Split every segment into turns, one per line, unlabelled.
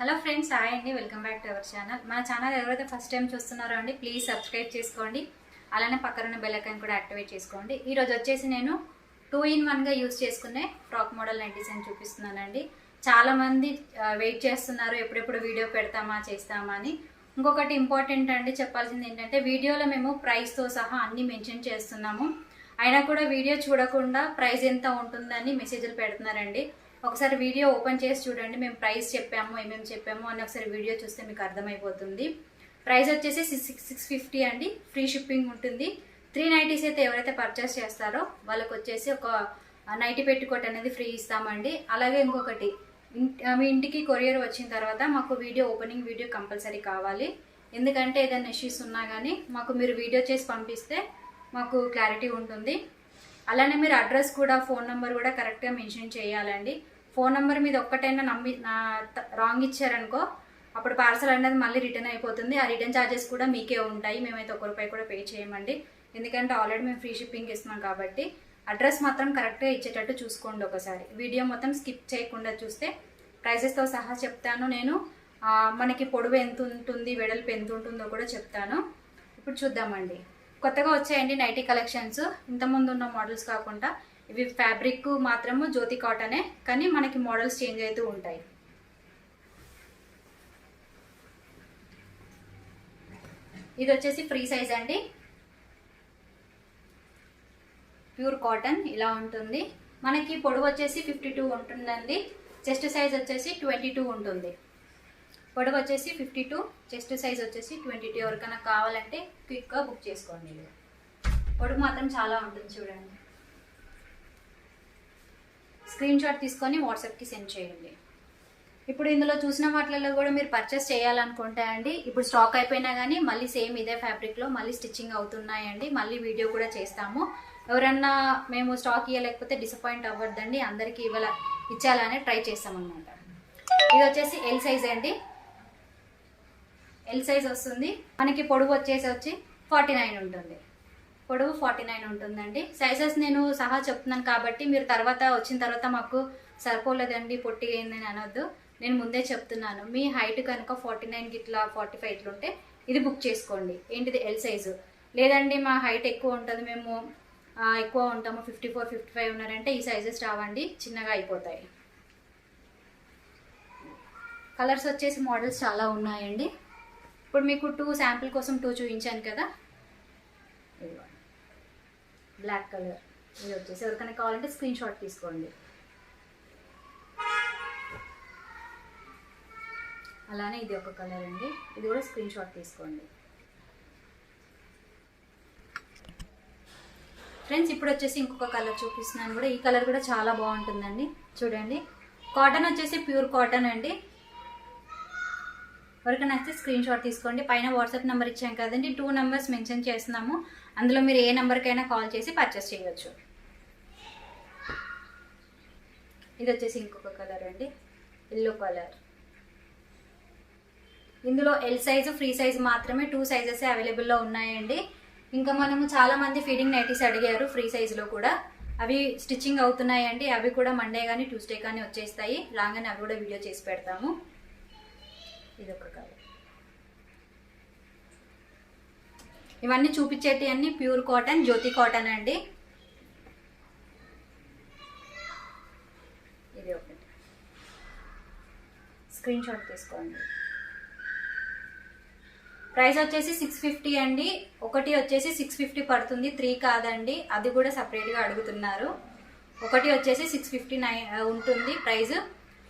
Hello friends hi అండి. Welcome back to our channel మన channel ఎవరైతే ఫస్ట్ టైం చూస్తున్నారో అండి ప్లీజ్ సబ్స్క్రైబ్ చేసుకోండి. అలానే పక్కన బెల్ కూడా యాక్టివేట్ చేసుకోండి. ఈరోజు వచ్చేసి నేను టూ ఇన్ వన్గా యూస్ చేసుకునే ఫ్రాక్ మోడల్ నైటీస్ అని చూపిస్తున్నానండి. చాలామంది వెయిట్ చేస్తున్నారు ఎప్పుడెప్పుడు వీడియో పెడతామా చేస్తామా అని. ఇంకొకటి ఇంపార్టెంట్ అండి చెప్పాల్సింది ఏంటంటే వీడియోలో మేము ప్రైస్తో సహా అన్ని మెన్షన్ చేస్తున్నాము. అయినా కూడా వీడియో చూడకుండా ప్రైస్ ఎంత ఉంటుందని మెసేజ్లు పెడుతున్నారండి. ఒకసారి వీడియో ఓపెన్ చేసి చూడండి మేము ప్రైస్ చెప్పాము ఏమేమి చెప్పాము అని ఒకసారి వీడియో చూస్తే మీకు అర్థమైపోతుంది. ప్రైస్ వచ్చేసి సిక్స్ సిక్స్ ఫిఫ్టీ అండి. ఫ్రీ షిప్పింగ్ ఉంటుంది. త్రీ నైటీస్ అయితే ఎవరైతే పర్చేస్ చేస్తారో వాళ్ళకి వచ్చేసి ఒక నైటీ పెట్టుకోట్ అనేది ఫ్రీ ఇస్తామండి. అలాగే ఇంకొకటి మీ ఇంటికి కొరియర్ వచ్చిన తర్వాత మాకు వీడియో ఓపెనింగ్ వీడియో కంపల్సరీ కావాలి. ఎందుకంటే ఏదైనా ఇష్యూస్ ఉన్నా కానీ మాకు మీరు వీడియో చేసి పంపిస్తే మాకు క్లారిటీ ఉంటుంది. అలానే మీరు అడ్రస్ కూడా ఫోన్ నెంబర్ కూడా కరెక్ట్గా మెన్షన్ చేయాలండి. ఫోన్ నెంబర్ మీద ఒక్కటైనా నమ్మి రాంగ్ ఇచ్చారనుకో అప్పుడు పార్సల్ అనేది మళ్ళీ రిటర్న్ అయిపోతుంది. ఆ రిటర్న్ ఛార్జెస్ కూడా మీకే ఉంటాయి. మేమైతే ఒక రూపాయి కూడా పే చేయమండి. ఎందుకంటే ఆల్రెడీ మేము ఫ్రీ షిప్పింగ్ ఇస్తున్నాం కాబట్టి అడ్రస్ మాత్రం కరెక్ట్గా ఇచ్చేటట్టు చూసుకోండి ఒకసారి. వీడియో మొత్తం స్కిప్ చేయకుండా చూస్తే ప్రైజెస్తో సహా చెప్తాను. నేను మనకి పొడవు ఎంత ఉంటుంది వెడల్పు ఎంత ఉంటుందో కూడా చెప్తాను. ఇప్పుడు చూద్దామండి. కొత్తగా వచ్చాయండి నైటీ కలెక్షన్స్. ఇంతకుముందు ఉన్న మోడల్స్ కాకుండా ఇవి ఫ్యాబ్రిక్ మాత్రము జ్యోతి కాటనే కానీ మనకి మోడల్స్ చేంజ్ అవుతూ ఉంటాయి. ఇది వచ్చేసి ఫ్రీ సైజ్ అండి. ప్యూర్ కాటన్ ఇలా ఉంటుంది. మనకి పొడవు వచ్చేసి ఫిఫ్టీ టూ ఉంటుందండి. చెస్ట్ సైజ్ వచ్చేసి ట్వంటీ టూ ఉంటుంది. పొడవు వచ్చేసి ఫిఫ్టీ టూ చెస్ట్ సైజ్ వచ్చేసి ట్వంటీ టూ ఎవరికైనా కావాలంటే క్విక్గా బుక్ చేసుకోండి. పొడవు మాత్రం చాలా ఉంటుంది చూడండి. స్క్రీన్ షాట్ తీసుకొని వాట్సాప్కి సెండ్ చేయండి. ఇప్పుడు ఇందులో చూసిన వాటిలలో కూడా మీరు పర్చేస్ చేయాలనుకుంటే అండి ఇప్పుడు స్టాక్ అయిపోయినా కానీ మళ్ళీ సేమ్ ఇదే ఫ్యాబ్రిక్లో మళ్ళీ స్టిచ్చింగ్ అవుతున్నాయండి మళ్ళీ వీడియో కూడా చేస్తాము. ఎవరన్నా మేము స్టాక్ ఇవ్వలేకపోతే డిసప్పాయింట్ అవ్వద్దండి అందరికీ ఇవ్వాల ఇచ్చాలనే ట్రై చేస్తామన్నమాట. ఇది వచ్చేసి ఎల్ సైజ్ అండి. ఎల్ సైజ్ వస్తుంది. మనకి పొడవు వచ్చేసి వచ్చి ఫార్టీ నైన్ ఉంటుంది. పొడవు ఫార్టీ నైన్ ఉంటుందండి. సైజెస్ నేను సహా చెప్తున్నాను కాబట్టి మీరు తర్వాత వచ్చిన తర్వాత మాకు సరిపోలేదండి పొట్టి అయిందని అనొద్దు. నేను ముందే చెప్తున్నాను. మీ హైట్ కనుక ఫార్టీ నైన్ గిట్లా ఫార్టీ ఫైవ్ ఇట్లా ఉంటే ఇది బుక్ చేసుకోండి. ఏంటిది ఎల్ సైజు లేదండి మా హైట్ ఎక్కువ ఉంటుంది. మేము ఎక్కువ ఉంటాము. ఫిఫ్టీ ఫోర్ ఫిఫ్టీ ఫైవ్ ఉన్నారంటే ఈ సైజెస్ రావండి. చిన్నగా అయిపోతాయి. కలర్స్ వచ్చేసి మోడల్స్ చాలా ఉన్నాయండి. ఇప్పుడు మీకు టూ శాంపిల్ కోసం టూ చూపించాను కదా. బ్లాక్ కలర్ ఇది వచ్చేసి ఎవరికైనా కావాలంటే స్క్రీన్ షాట్ తీసుకోండి. అలానే ఇది ఒక కలర్ అండి. ఇది కూడా స్క్రీన్ షాట్ తీసుకోండి. ఫ్రెండ్స్ ఇప్పుడు వచ్చేసి ఇంకొక కలర్ చూపిస్తున్నాను కూడా. ఈ కలర్ కూడా చాలా బాగుంటుందండి. చూడండి. కాటన్ వచ్చేసి ప్యూర్ కాటన్ అండి. ఎవరికైనా నచ్చితే స్క్రీన్ షాట్ తీసుకోండి. పైన వాట్సాప్ నెంబర్ ఇచ్చాం కదండి టూ నెంబర్స్ మెన్షన్ చేస్తున్నాము. అందులో మీరు ఏ నెంబర్కైనా కాల్ చేసి పర్చేస్ చేయవచ్చు ఇది వచ్చేసి ఇంకొక కలర్ అండి. ఎల్లో కలర్ ఇందులో ఎల్ సైజు ఫ్రీ సైజ్ మాత్రమే టూ సైజెస్ అవైలబుల్లో ఉన్నాయండి. ఇంకా మనము చాలా మంది ఫీడింగ్ నైటీస్ అడిగారు ఫ్రీ సైజులో కూడా. అవి స్టిచ్చింగ్ అవుతున్నాయండి. అవి కూడా మండే కానీ ట్యూస్డే కానీ వచ్చేస్తాయి. రాగానే అవి కూడా వీడియో చేసి పెడతాము. ఇది ఒక కలర్ ఇవన్నీ చూపించేటి అన్ని ప్యూర్ కాటన్ జ్యోతి కాటన్ అండి. ఇది ఒకటి. స్క్రీన్ షాట్ తీసుకోండి. ప్రైస్ వచ్చేసి సిక్స్ ఫిఫ్టీ అండి. ఒకటి వచ్చేసి సిక్స్ ఫిఫ్టీ పడుతుంది. త్రీ కాదండి. అది కూడా సపరేట్గా అడుగుతున్నారు. ఒకటి వచ్చేసి సిక్స్ ఫిఫ్టీ నైన్ ఉంటుంది ప్రైస్.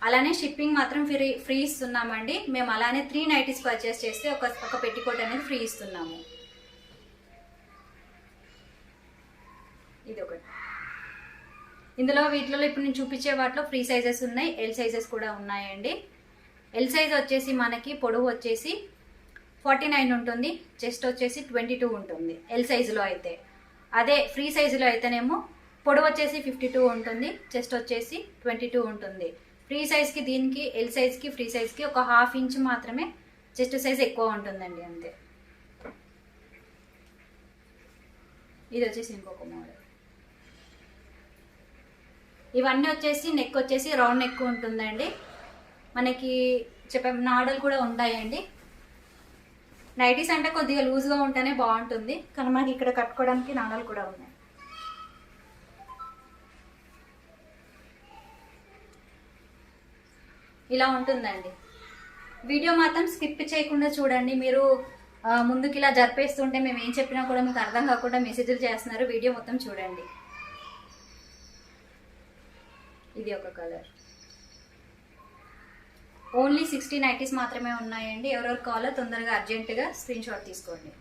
అలానే షిప్పింగ్ మాత్రం ఫ్రీ ఫ్రీ ఇస్తున్నామండి. మేము అలానే త్రీ నైటీస్ పర్చేస్ చేస్తే ఒక ఒక పెట్టికోట్ అనేది ఫ్రీ ఇస్తున్నాము. ఇది ఒకటి ఇందులో వీటిలో ఇప్పుడు నేను చూపించే వాటిలో ఫ్రీ సైజెస్ ఉన్నాయి ఎల్ సైజెస్ కూడా ఉన్నాయండి. ఎల్ సైజ్ వచ్చేసి మనకి పొడవు వచ్చేసి ఫార్టీ నైన్ ఉంటుంది చెస్ట్ వచ్చేసి ట్వంటీ టూ ఉంటుంది ఎల్ సైజులో అయితే. అదే ఫ్రీ సైజులో అయితేనేమో పొడవు వచ్చేసి ఫిఫ్టీ టూ ఉంటుంది చెస్ట్ వచ్చేసి ట్వంటీ టూ ఉంటుంది. ఫ్రీ సైజ్కి దీనికి ఎల్ సైజ్కి ఫ్రీ సైజ్కి ఒక హాఫ్ ఇంచ్ మాత్రమే చెస్ట్ సైజ్ ఎక్కువ ఉంటుందండి అంతే. ఇది వచ్చేసి ఇంకొక మోడల్. ఇవన్నీ వచ్చేసి నెక్ వచ్చేసి రౌండ్ నెక్ ఉంటుందండి. మనకి చెప్పే నాడలు కూడా ఉంటాయండి. నైటీస్ అంటే కొద్దిగా లూజ్గా ఉంటేనే బాగుంటుంది. కానీ మనకి ఇక్కడ కట్టుకోవడానికి నాడలు కూడా ఉన్నాయి. ఇలా ఉంటుందండి. వీడియో మాత్రం స్కిప్ చేయకుండా చూడండి. మీరు ముందుకు ముందుకి ఇలా జరిపేస్తుంటే మేము ఏం చెప్పినా కూడా మీకు అర్థం కాకుండా మెసేజ్లు చేస్తున్నారు. వీడియో మొత్తం చూడండి. ఇది ఒక కలర్. ఓన్లీ సిక్స్టీ నైటీస్ మాత్రమే ఉన్నాయండి. ఎవరెవరు కావాలో తొందరగా అర్జెంటుగా స్క్రీన్ షాట్ తీసుకోండి.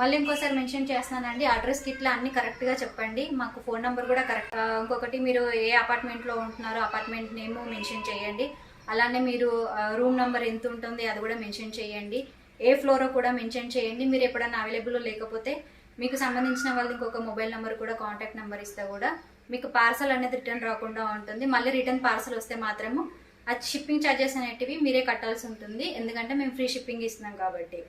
మళ్ళీ ఇంకోసారి మెన్షన్ చేస్తున్నానండి అడ్రస్ ఇట్లా అన్ని కరెక్ట్గా చెప్పండి. మాకు ఫోన్ నెంబర్ కూడా కరెక్ట్ ఇంకొకటి మీరు ఏ అపార్ట్మెంట్లో ఉంటున్నారో అపార్ట్మెంట్ నేమ్ మెన్షన్ చేయండి. అలానే మీరు రూమ్ నెంబర్ ఎంత ఉంటుంది అది కూడా మెన్షన్ చేయండి. ఏ ఫ్లోరో కూడా మెన్షన్ చేయండి. మీరు ఎప్పుడైనా అవైలబుల్ లేకపోతే మీకు సంబంధించిన వాళ్ళది ఇంకొక మొబైల్ నెంబర్ కూడా కాంటాక్ట్ నెంబర్ ఇస్తే కూడా మీకు పార్సల్ అనేది రిటర్న్ రాకుండా ఉంటుంది. మళ్ళీ రిటర్న్ పార్సల్ వస్తే మాత్రము ఆ షిప్పింగ్ ఛార్జెస్ అనేటివి మీరే కట్టాల్సి ఉంటుంది. ఎందుకంటే మేము ఫ్రీ షిప్పింగ్ ఇస్తున్నాం కాబట్టి.